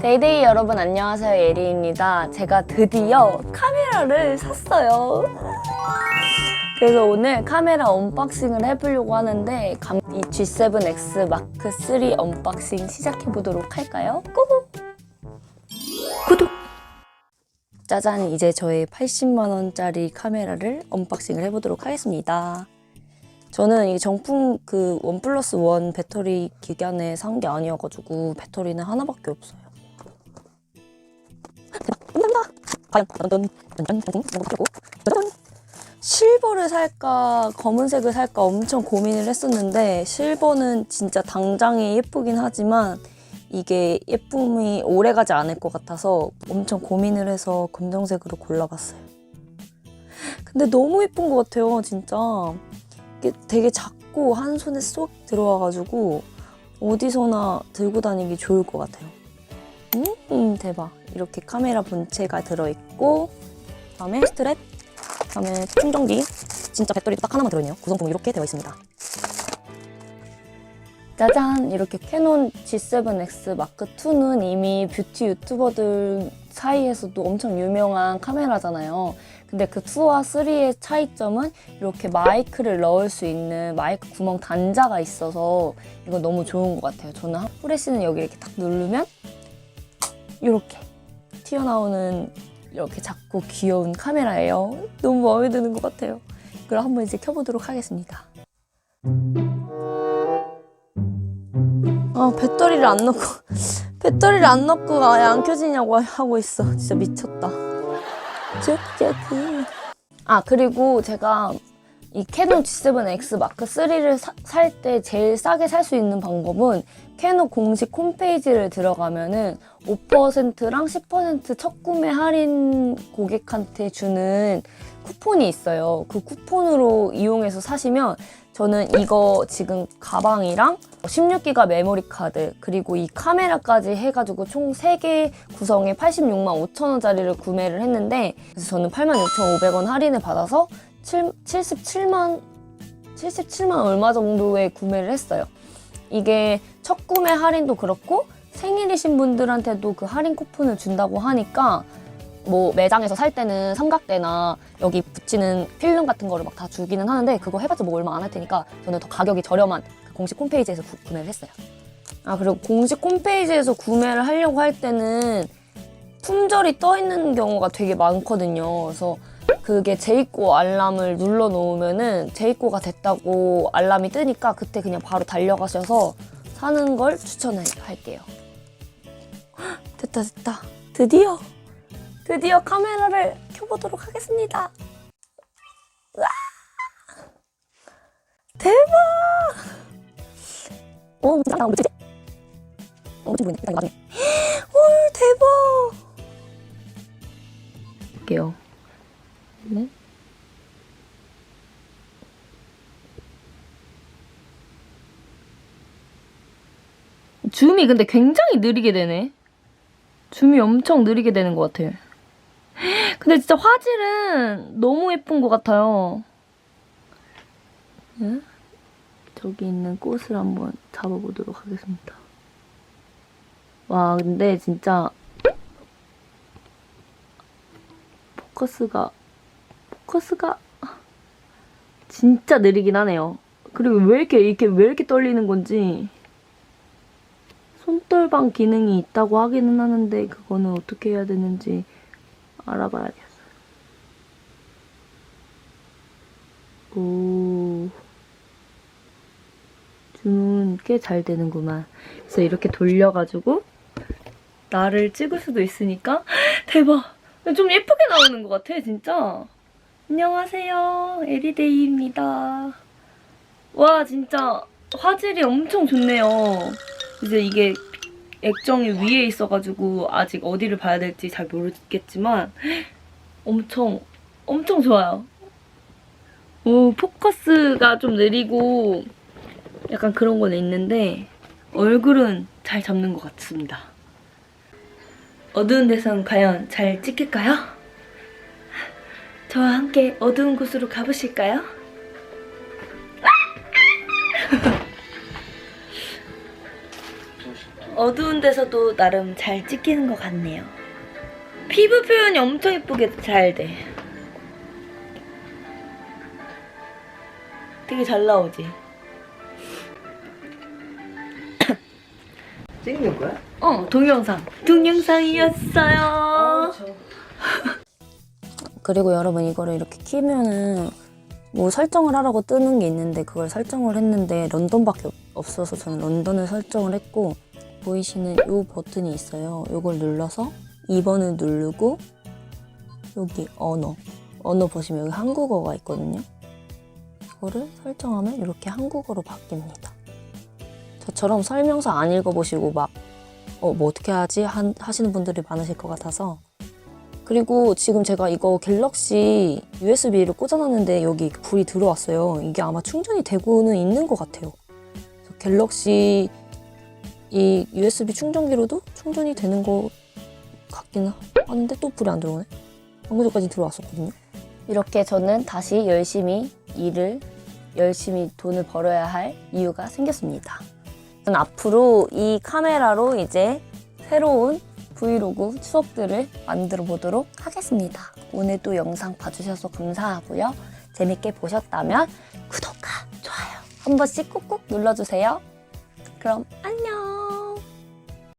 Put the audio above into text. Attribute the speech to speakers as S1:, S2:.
S1: 데이데이 여러분 안녕하세요 예리입니다. 제가 드디어 카메라를 샀어요. 그래서 오늘 카메라 언박싱을 해보려고 하는데 감- 이 G7X 마크 3 언박싱 시작해 보도록 할까요? 고고! 구독! 짜잔 이제 저의 80만 원짜리 카메라를 언박싱을 해보도록 하겠습니다. 저는 이 정품 그 원 플러스 원 배터리 기간에 산 게 아니어가지고 배터리는 하나밖에 없어요. 실버를 살까 검은색을 살까 엄청 고민을 했었는데 실버는 진짜 당장에 예쁘긴 하지만 이게 예쁨이 오래가지 않을 것 같아서 엄청 고민을 해서 검정색으로 골라봤어요. 근데 너무 예쁜 것 같아요, 진짜. 이게 되게 작고 한 손에 쏙 들어와가지고 어디서나 들고 다니기 좋을 것 같아요. 음, 음, 대박. 이렇게 카메라 본체가 들어있고 그다음에 스트랩, 그다음에 충전기. 진짜 배터리 딱 하나만 들어있네요. 구성품 이렇게 되어 있습니다. 짜잔! 이렇게 캐논 G7X 마크 2는 이미 뷰티 유튜버들 사이에서도 엄청 유명한 카메라잖아요. 근데 그 2와 3의 차이점은 이렇게 마이크를 넣을 수 있는 마이크 구멍 단자가 있어서 이거 너무 좋은 것 같아요. 저는 프레시는 여기 이렇게 딱 누르면 이렇게 튀어나오는 이렇게 작고 귀여운 카메라예요. 너무 마음에 드는 것 같아요. 그럼 한번 이제 켜보도록 하겠습니다. 아 배터리를 안 넣고 배터리를 안 넣고 아예 안 켜지냐고 하고 있어. 진짜 미쳤다. 쭈쭈쭈. 아 그리고 제가 이 캐논 G7X 마크 3를 살 때 제일 싸게 살 수 있는 방법은 캐논 공식 홈페이지를 들어가면은 5%랑 10%첫 구매 할인 고객한테 주는 쿠폰이 있어요. 그 쿠폰으로 이용해서 사시면 저는 이거 지금 가방이랑 16기가 메모리 카드 그리고 이 카메라까지 해가지고 총 3개 구성에 86만 5천 원짜리를 구매를 했는데 그래서 저는 86,500원 할인을 받아서 7, 77만 77만 얼마 정도에 구매를 했어요. 이게 첫 구매 할인도 그렇고 생일이신 분들한테도 그 할인 쿠폰을 준다고 하니까 뭐 매장에서 살 때는 삼각대나 여기 붙이는 필름 같은 거를 막 다 주기는 하는데 그거 해봤자 뭐 얼마 안 할 테니까 저는 더 가격이 저렴한 그 공식 홈페이지에서 구, 구매를 했어요. 아 그리고 공식 홈페이지에서 구매를 하려고 할 때는 품절이 떠 있는 경우가 되게 많거든요. 그래서 그게 재입고 알람을 눌러 놓으면은 재입고가 됐다고 알람이 뜨니까 그때 그냥 바로 달려가셔서 사는 걸 추천할게요. 헉, 됐다 됐다 드디어 드디어 카메라를 켜보도록 하겠습니다. 와 대박! 오 나랑 뭐지? 어 뭐지 보이네. 일단 나중에. 헐 대박! 볼게요. 네. 줌이 근데 굉장히 느리게 되네. 줌이 엄청 느리게 되는 것 같아. 근데 진짜 화질은 너무 예쁜 것 같아요. 네? 저기 있는 꽃을 한번 잡아보도록 하겠습니다. 와, 근데 진짜 포커스가 포커스가 진짜 느리긴 하네요. 그리고 왜 이렇게 이렇게 왜 이렇게 떨리는 건지 손떨방 기능이 있다고 하기는 하는데 그거는 어떻게 해야 되는지 알아봐야겠어요. 오, 줌은 꽤잘 되는구만. 그래서 이렇게 돌려가지고 나를 찍을 수도 있으니까 대박. 좀 예쁘게 나오는 것 같아, 진짜. 안녕하세요. 에리데이입니다. 와, 진짜 화질이 엄청 좋네요. 이제 이게 액정이 위에 있어가지고 아직 어디를 봐야 될지 잘 모르겠지만 엄청, 엄청 좋아요. 오, 포커스가 좀 느리고 약간 그런 건 있는데 얼굴은 잘 잡는 것 같습니다. 어두운 데선 과연 잘 찍힐까요? 저와 함께 어두운 곳으로 가보실까요? 어두운 데서도 나름 잘 찍히는 것 같네요. 피부 표현이 엄청 예쁘게 잘 돼. 되게 잘 나오지?
S2: 찍는 거야?
S1: 어, 동영상. 동영상이었어요. 그리고 여러분 이거를 이렇게 키면은 뭐 설정을 하라고 뜨는 게 있는데 그걸 설정을 했는데 런던밖에 없- 없어서 저는 런던을 설정을 했고 보이시는 이 버튼이 있어요. 이걸 눌러서 2번을 누르고 여기 언어 언어 보시면 여기 한국어가 있거든요. 이거를 설정하면 이렇게 한국어로 바뀝니다. 저처럼 설명서 안 읽어보시고 막 어, 뭐 어떻게 하지? 한- 하시는 분들이 많으실 것 같아서. 그리고 지금 제가 이거 갤럭시 USB를 꽂아놨는데 여기 불이 들어왔어요. 이게 아마 충전이 되고는 있는 것 같아요. 갤럭시 이 USB 충전기로도 충전이 되는 것 같긴 하는데 또 불이 안 들어오네. 방금 전까지 들어왔었거든요. 이렇게 저는 다시 열심히 일을 열심히 돈을 벌어야 할 이유가 생겼습니다. 저는 앞으로 이 카메라로 이제 새로운 브이로그 추억들을 만들어 보도록 하겠습니다. 오늘 도 영상 봐주셔서 감사하고요. 재밌게 보셨다면 구독과 좋아요 한 번씩 꾹꾹 눌러주세요. 그럼 안녕!